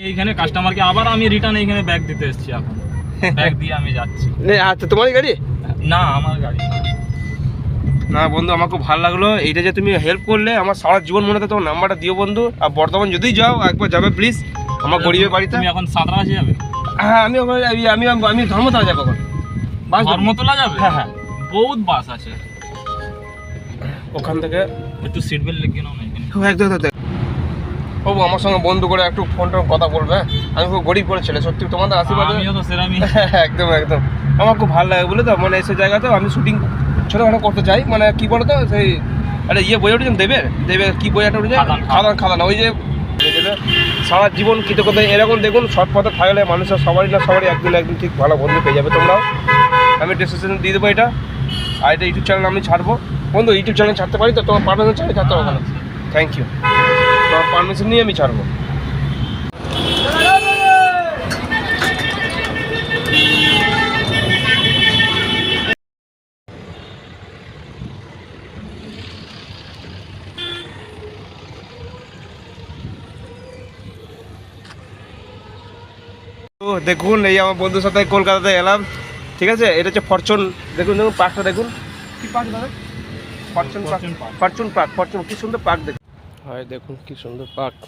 এইখানে কাস্টমারকে আবার আমি রিটার্ন এইখানে ব্যাগ দিতে এসেছি এখন। ব্যাগ দিয়ে আমি যাচ্ছি। আচ্ছা তোমারই গাড়ি? না আমার গাড়ি না। বন্ধু আমার খুব ভালো লাগল। এইটা যে তুমি হেল্প করলে আমার সারা জীবন মনে তোমার নাম্বারটা দিও বন্ধু। আর বর্তমান যদি যাও একবার যাবে প্লিজ আমার গরিবের বাড়িতে। তুমি এখন সাঁতরাগাছি যাবে? হ্যাঁ আমি ওখানে আমি আমি ধর্মতলা যাব এখন। বাস ধর্মতলা যাবে? হ্যাঁ হ্যাঁ। বহুত বাস আছে। ওখান থেকে একটু সিট বেল্ট লেগে নাও না একদম। বাবু আমার সঙ্গে বন্ধু করে একটু ফোন টোন কথা বলবে? আমি খুব গরিব করে ছেলে সত্যি তোমাদের আশীর্বাদে একদম একদম। আমার খুব ভালো লাগে বলে তো? মানে এসব জায়গাতেও আমি শুটিং ছোটোখাটো করতে চাই। মানে কি বলতো? সেই আরে ইয়ে বই উঠেছেন দেবের? দেবের কি বই একটা উঠেছে? খাদান। খাদান। ওই যে সারা জীবন কৃতজ্ঞতা। এরকম দেখুন সৎ পথে থাকলে মানুষের সবারই না সবারই একদিন একদিন ঠিক ভালো বন্ধু পেয়ে যাবে তোমরাও। আমি ডিসক্রিপশনে দিয়ে দেবো এটা। আর এটা ইউটিউব চ্যানেল আমি ছাড়বো। বন্ধু ইউটিউব চ্যানেল ছাড়তে পারি তো? তোমার পারমিশন চাই ছাড়তে হবে না। থ্যাংক ইউ তোমার পারমিশন নিয়ে আমি ছাড়বো। দেখুন এই আমার বন্ধুর সাথে কলকাতাতে এলাম ঠিক আছে? এটা হচ্ছে ফরচুন দেখুন দেখুন পার্কটা দেখুন। কি পার্ক দাদা? Fortune Park. Fortune Park Fortune কি সুন্দর পার্ক দেখুন। হয় দেখুন কি সুন্দর পার্ক